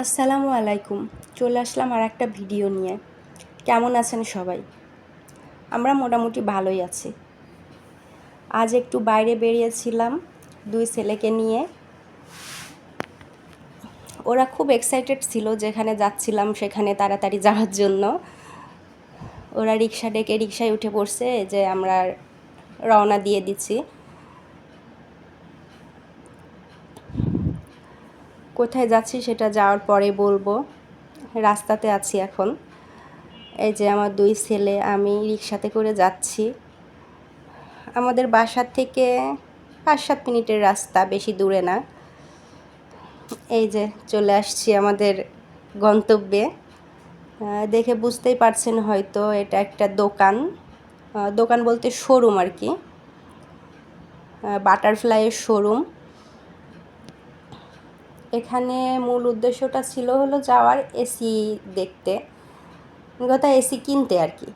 আসসালামু আলাইকুম। চলে আসলাম আর একটা ভিডিও নিয়ে। কেমন আছেন সবাই? আমরা মোটামুটি ভালোই আছি। আজ একটু বাইরে বেরিয়েছিলাম দুই ছেলেকে নিয়ে। ওরা খুব এক্সাইটেড ছিল যেখানে যাচ্ছিলাম সেখানে তাড়াতাড়ি যাওয়ার জন্য। ওরা রিক্সা ডেকে রিক্সায় উঠে পড়ছে যে আমরা রওনা দিয়ে দিচ্ছি। কোথায় যাচ্ছি সেটা যাওয়ার পরে বলব। রাস্তাতে আছি এখন। এই যে আমার দুই ছেলে, আমি রিক্সাতে করে যাচ্ছি। আমাদের বাসার থেকে পাঁচ সাত মিনিটের রাস্তা, বেশি দূরে না। এই যে চলে আসছি আমাদের গন্তব্যে। দেখে বুঝতেই পারছেন হয়তো এটা একটা দোকান। দোকান বলতে শোরুম আর কি। বাটারফ্লাইয়ের শোরুম এখানে মূল উদ্দেশ্যটা ছিল হলো যাওয়ার এসি দেখতে কথা এসি কিনতে আর কি।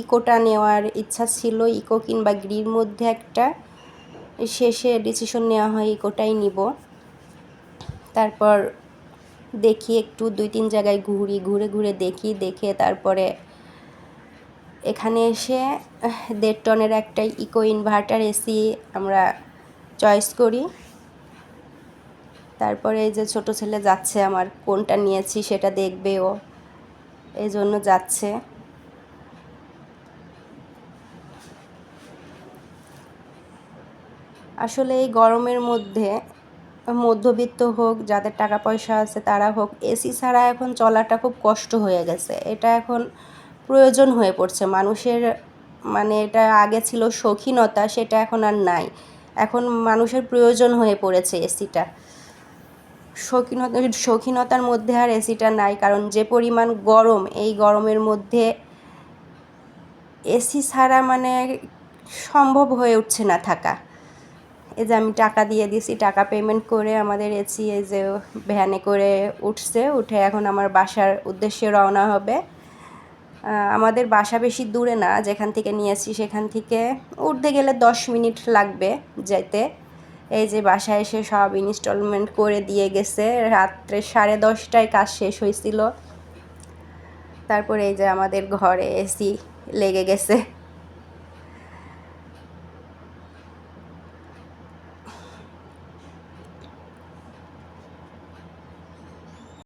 ইকোটা নেওয়ার ইচ্ছা ছিল, ইকো কিংবা গ্রির মধ্যে একটা শেষে ডিসিশন নেওয়া হয়, ইকোটাই নিব। তারপর দেখি একটু দুই তিন জায়গায় ঘুরি, ঘুরে ঘুরে দেখি, দেখে তারপরে এখানে এসে দেড় টনের একটা ইকো ইনভার্টার এসি আমরা চয়েস করি। তারপরে এই যে ছোট ছেলে যাচ্ছে, আমার কোনটা নিয়েছি সেটা দেখবে ও। এই জন্য যাচ্ছে। আসলে এই গরমের মধ্যে, মধ্যবিত্ত হোক, যাদের টাকা পয়সা আছে তারা হোক, এসি ছাড়া এখন চলাটা খুব কষ্ট হয়ে গেছে। এটা এখন প্রয়োজন হয়ে পড়ছে। মানুষের মানে এটা আগে ছিল শৌখিনতা, সেটা এখন আর নাই। এখন মানুষের প্রয়োজন হয়ে পড়েছে এসিটা। শৌখিনতা, শৌখিনতার মধ্যে আর এসিটা নাই, কারণ যে পরিমাণ গরম, এই গরমের মধ্যে এসি ছাড়া মানে সম্ভব হয়ে উঠছে না থাকা। এই যে আমি টাকা দিয়ে দিছি টাকা পেমেন্ট করে আমাদের এসি এই যে ভ্যানে করে উঠছে, উঠে এখন আমার বাসার উদ্দেশ্যে রওনা হবে। আমাদের বাসা বেশি দূরে না, যেখান থেকে নিয়েছি সেখান থেকে উঠতে গেলে দশ মিনিট লাগবে যেতে এই যে বাসায় এসে সব ইনস্টলমেন্ট করে দিয়ে গেছে। রাত্রে সাড়ে দশটায় কাজ শেষ হয়েছিল। তারপরে এই যে আমাদের ঘরে এসি লেগে গেছে।